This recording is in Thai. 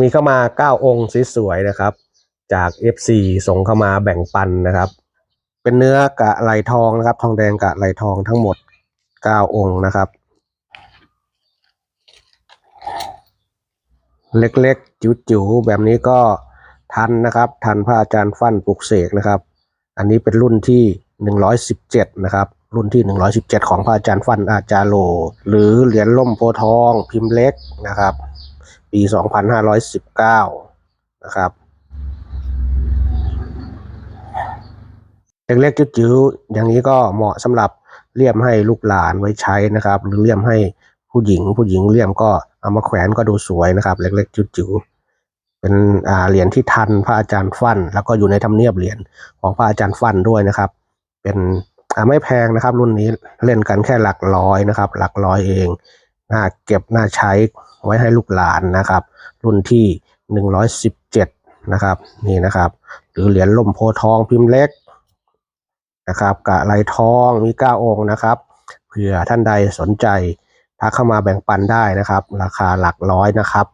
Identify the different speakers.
Speaker 1: มีเข้ามาเก้าองค์สวยๆนะครับ จาก FC ส่งเข้ามาแบ่งปันนะครับ เป็นเนื้อกะไหลทองนะครับ ทองแดงกะไหลทองทั้งหมดเก้าองค์นะครับ เล็กๆจิ๋วๆแบบนี้ก็ทันนะครับ ทันพระอาจารย์ฟั่นปลุกเสกนะครับ อันนี้เป็นรุ่นที่ หนึ่งร้อยสิบเจ็ดนะครับ รุ่นที่หนึ่งร้อยสิบเจ็ดของพระอาจารย์ฟันอาจารย์โล หรือเหรียญล่มโพทอง พิมพ์เล็กนะครับ ปีสองพันห้าร้อยสิบเก้านะครับเล็กๆจิ๋วๆอย่างนี้ก็เหมาะสำหรับเลี่ยมให้ลูกหลานไว้ใช้นะครับ หรือเลี่ยมให้ผู้หญิง ผู้หญิงเลี่ยมก็เอามาแขวนก็ดูสวยนะครับ เล็กๆจิ๋วๆเป็นเหรียญที่ทันพระอาจารย์ฟัน แล้วก็อยู่ในธรรมเนียบเหรียญของพระอาจารย์ฟันด้วยนะครับ เป็นไม่แพงนะครับ รุ่นนี้เล่นกันแค่หลักร้อยนะครับ หลักร้อยเองน่าเก็บน่าใช้ไว้ให้ลูกหลานนะครับ รุ่นที่หนึ่งร้อยสิบเจ็ดนะครับนี่นะครับ หรือเหรียญล่มโพทองพิมพ์เล็กนะครับกะไหลทองมีเก้าองค์นะครับเผื่อท่านใดสนใจทักเข้ามาแบ่งปันได้นะครับ ราคาหลักร้อยนะครับ